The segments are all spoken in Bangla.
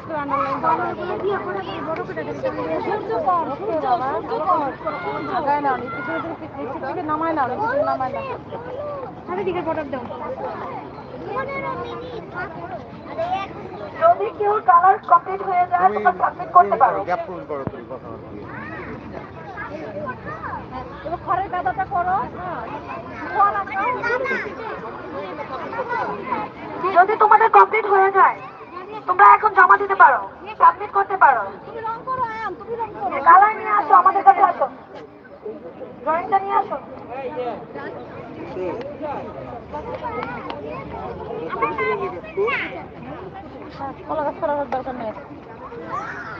একটু আন্ডারলাইন নামায় দাও। যদি কেউ কালার কমপ্লিট হয়ে যায় তোমরা সাবমিট করতে পারো। গ্যাপ পূরণ করো তুমি কথা এবার খড়ের গাদাটা করো। যদি তোমাদের কমপ্লিট হয়ে যায় তোমরা এখন জমা দিতে পারো। সাবমিট করতে পারো। তুমি রং করো আয়াম তুমি রং করো। কালার নিয়ে আসো আমাদের কাছে আসো। ড্রয়িংটা নিয়ে আসো। কলা গাছ করার দরকার নেই।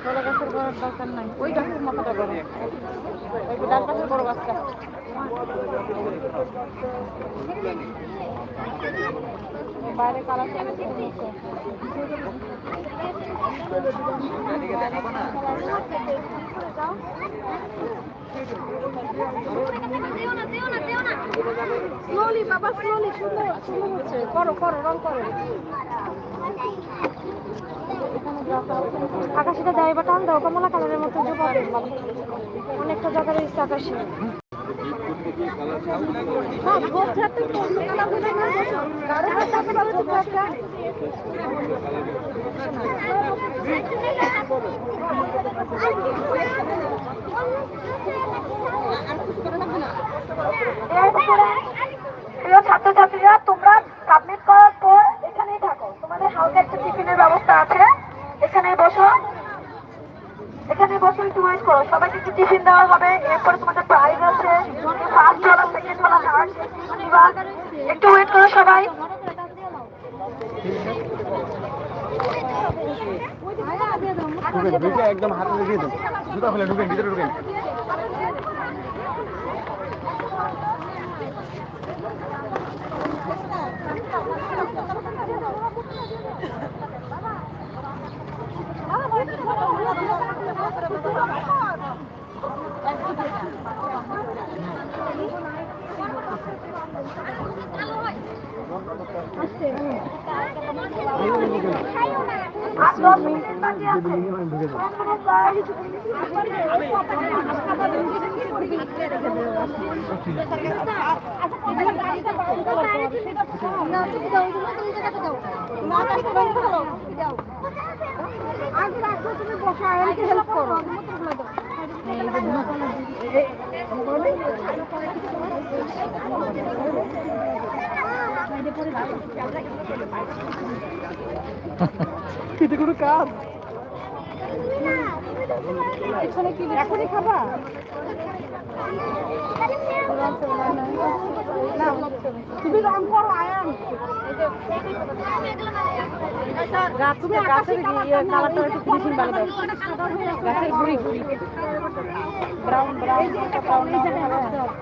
কলা গাছের করার দরকার নাই। ওই গাছের মাথাটা করো ওই ডান পাশের বড় গাছটা। বাইরে স্লোলি বাবা স্লোলি সুন্দর সুন্দর হচ্ছে। করো করো, রং করো। আকাশিটা দেয় বা টান দাও, কমলা কালারের মতো অনেকটা জায়গার এসছে আকাশে। এরপরে প্রিয় ছাত্রছাত্রীরা তোমরা সাবমিট করার পর এখানেই থাকো তোমাদের হালকা একটা টিফিনের ব্যবস্থা আছে এখানে বসো এখানে বসে একটু ওয়েট করো, সবাইকে একটু টিফিন দেওয়া হবে, এরপরে তোমাদের প্রাইজ আছে ফার্স্ট হলো সেকেন্ড হলো থার্ড একটু ওয়েট করো সবাই। একদম হাতে দিয়ে দেবো জুতা ফেলে ঢুকেন ভিতরে ঢুকেন আর দশ মিনিট বাকি মিনিট কোনো কাজ? এখানে কি এখনই খাবা? তুমি রং করো আয়াম তুমি গাছের কালারটা একটু ফিনিশিং ভালো দাও। গাছের গুড়ি গুড়ি। ব্রাউন ব্রাউন ব্রাউন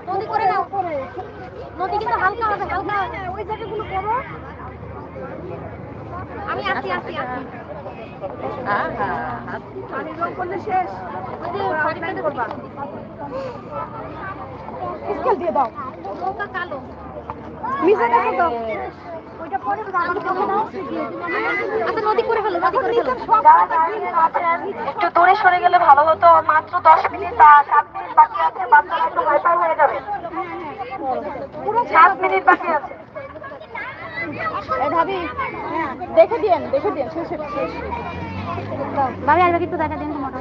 নদী করে নাও। নদী কিন্তু হালকা হবে হালকা ওই জায়গাগুলো করো। আমি আসি আসি আসি। স্কেল পরে একটু দূরে সরে গেলে ভালো হতো, মাত্র দশ মিনিট বা সাত মিনিট বাকি আছে, বাচ্চারা একটু হয়ে যাবে। সাত মিনিট বাকি আছে। ভাবি দেখে দিয়েন দেখে দিয়েন শেষ শেষ ভাবি আর একটু দেখা দিন তোমার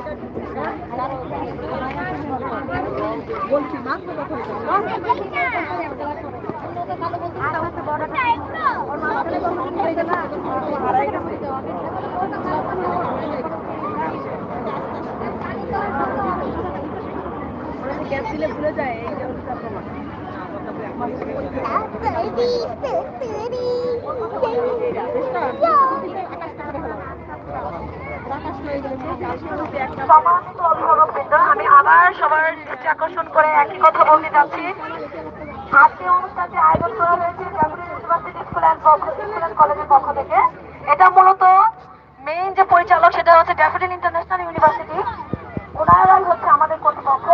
সম্মানিত অভিভাবকবৃন্দ আমি আবার সবার আকর্ষণ করে একই কথা বলতে যাচ্ছি আজকে অনুষ্ঠানটি আয়োজন করা হয়েছে ইউনিভার্সিটি স্কুল অ্যান্ড স্কুল কলেজের পক্ষ থেকে এটা মূলত মেইন যে পরিচালক, সেটা হচ্ছে ড্যাফোডিন ইন্টারন্যাশনাল ইউনিভার্সিটি ওনারাই হচ্ছে আমাদের কর্তৃপক্ষ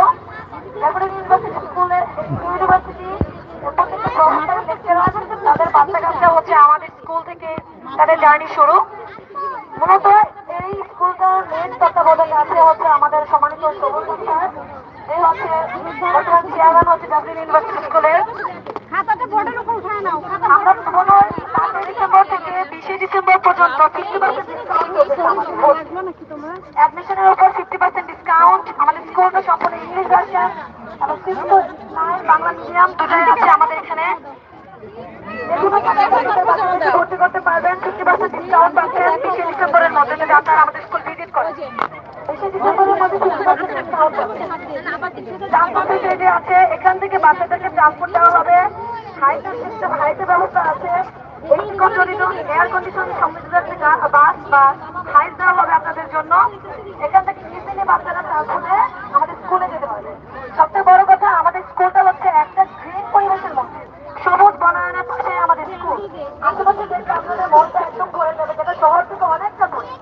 ড্যাফোডিন ইউনিভার্সিটি স্কুলের ইউনিভার্সিটি প্রত্যেকটা প্রফেসর লেকচারার তাদের বাচ্চা কাচ্চা হচ্ছে আমাদের স্কুল থেকে তাদের জার্নি শুরু। মূলত এই স্কুলটার মেন তত্ত্বাবধানে আছে হচ্ছে আমাদের সম্মানিত সবুজ স্যার এই হচ্ছে বর্তমান চেয়ারম্যান হচ্ছে ডাবলিন ইউনিভার্সিটি স্কুলের খাতাটা বোর্ডের উপর উঠায় নাও আমরা পনেরোই পাঁচই ডিসেম্বর থেকে বিশে ডিসেম্বর পর্যন্ত ফিফটি পার্সেন্ট ডিসকাউন্ট অ্যাডমিশনের উপর ফিফটি পার্সেন্ট ডিসকাউন্ট আমাদের স্কুলটা সম্পূর্ণ ইংলিশ ভার্সন এবং সিক্স নাইন বাংলা মিডিয়াম দুটাই আছে আমাদের এখানে যেকোনো ছাত্রছাত্রীরা ভর্তি করতে পারবেন ফিফটি পার্সেন্ট বিশে ডিসেম্বরের মধ্যে যদি আপনারা আমাদের স্কুল ভিজিট করেন। বিশে ডিসেম্বরের মধ্যে ফিফটি পার্সেন্ট ডিসকাউন্ট পাচ্ছেন ট্রান্সপোর্ট ফেসিলিটি আছে এখান থেকে বাচ্চাদেরকে ট্রান্সপোর্ট দেওয়া হবে। হাইটে সিস্টেম হাইটে ব্যবস্থা আছে। এসি এয়ার কন্ডিশন একটা বাস বা হাইট দেওয়া হবে আপনাদের জন্য। এখান থেকে ইজিলি বাচ্চারা ট্রান্সপোর্টে আমাদের স্কুলে যেতে পারবে। সবথেকে বড় কথা আমাদের স্কুলটা হচ্ছে একটা গ্রিন পরিবেশের মধ্যে সবুজ বনায়নের পাশে আমাদের স্কুল আশেপাশে দেখলে আপনাদের মনটা একদম ভরে যাবে যেটা শহর থেকে অনেকটা দূরে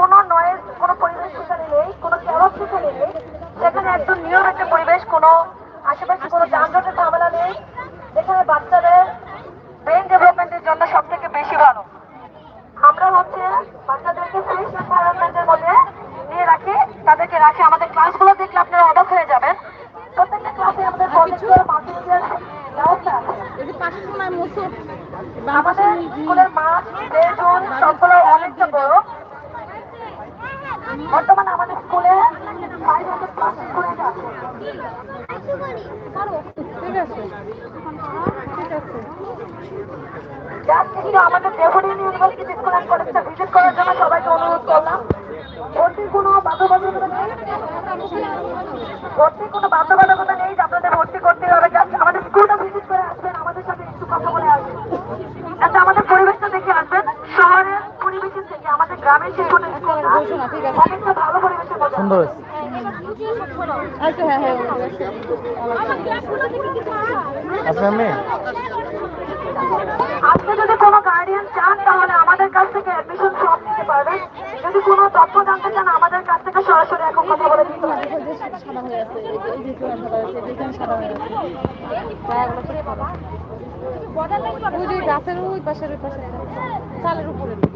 কোনো নয়েজ কোনো পরিবেশ সেখানে নেই কোনো ক্যারক সেখানে নেই সেখানে একদম নিয়ম একটা পরিবেশ কোনো আশেপাশে কোনো যানজটের ঝামেলা নেই এখানে বাচ্চাদের ব্রেন ডেভেলপমেন্টের জন্য সব থেকে বেশি ভালো আমরা হচ্ছে বাচ্চাদেরকে ফ্রেশ এনভায়রনমেন্টের মধ্যে নিয়ে রাখি তাদেরকে রাখি আমাদের ক্লাসগুলো দেখলে আপনারা অবাক হয়ে যাবেন প্রত্যেকটা ক্লাসে আমাদের প্রজেক্টর মাল্টিমিডিয়ার ব্যবস্থা মুসুর আমাদের স্কুলের মাঠ বেজন সবগুলো অনেকটা বড়। বর্তমানে আমাদের স্কুলে ফাইভ হান্ড্রেড প্লাস স্টুডেন্ট আছে ঠিক আছে ঠিক আছে আমাদের ডেভোডিয়ান ইউনিভার্সিটি স্কুল অ্যান্ড কলেজটা ভিজিট করার জন্য সবাইকে অনুরোধ করলাম ভর্তির কোনো বাধ্যবাধকতা নেই ভর্তির কোনো বাধ্যবাধকতা নেই যে আপনাদের ভর্তি করতে হবে জাস্ট আমাদের স্কুলটা ভিজিট করে আসবেন আমাদের সাথে একটু কথা বলে আসবেন যাতে আমাদের পরিবেশটা দেখে আসবেন শহরের পরিবেশের থেকে আমাদের গ্রামের সেই ছোট স্কুলটা অনেকটা ভালো পরিবেশের মধ্যে সুন্দর হয়েছে। আপনার মেয়ে? আজকে যদি কোনো গার্ডিয়ান চান তাহলে আমাদের কাছ থেকে অ্যাডমিশন সব নিতে পারবেন। যদি কোনো তথ্য জানতে চান আমাদের কাছ থেকে সরাসরি এখন কথা বলে দিতে পারেন সাদা আছে এই যে- এই যে এখানে সাদা হয়েছে এখানে সাদা আছে ছায়াগুলো পুরো সাদা ওই যে গাছের ওই পাশের ওই পাশে। চালের উপরের দিকে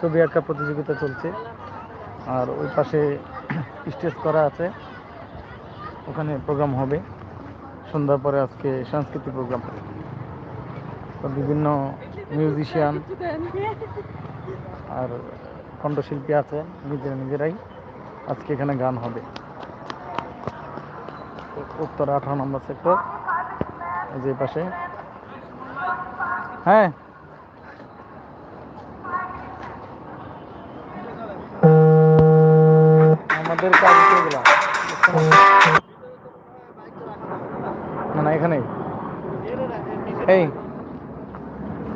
ছবি আঁকা প্রতিযোগিতা চলছে। আর ওই পাশে স্টেজ করা আছে। ওখানে প্রোগ্রাম হবে। সন্ধ্যার পরে আজকে সাংস্কৃতিক প্রোগ্রাম। বিভিন্ন মিউজিশিয়ান আর কণ্ঠশিল্পী আছে, নিজেরা নিজেরাই আজকে এখানে গান হবে। উত্তর আঠারো নম্বর সেক্টর যে পাশে। হ্যাঁ? আমাদের কাজ না এই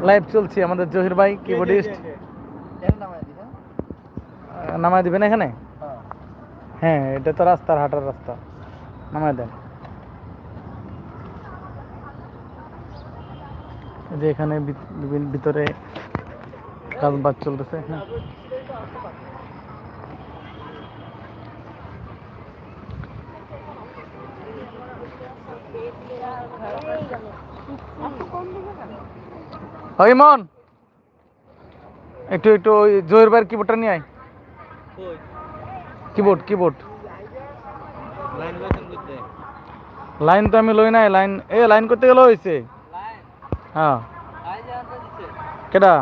লাইভ চলছে আমাদের জহির ভাই কিবোর্ডিস্ট নামায় দিবেন এখানে? হ্যাঁ এটা তো রাস্তার হাটার রাস্তা। নামায় দেন। যে এখানে ভিতরে কাজ বাজ চলতেছে হ্যাঁ। ওই মন একটু একটু ওই জয়ের ভাইয়ের কিবোর্ডটা নিয়ে আয়। কিবোর্ড কিবোর্ড লাইন তো আমি লই নাই লাইন এ লাইন করতে গেলে হয়েছে হ্যাঁ। কেডা?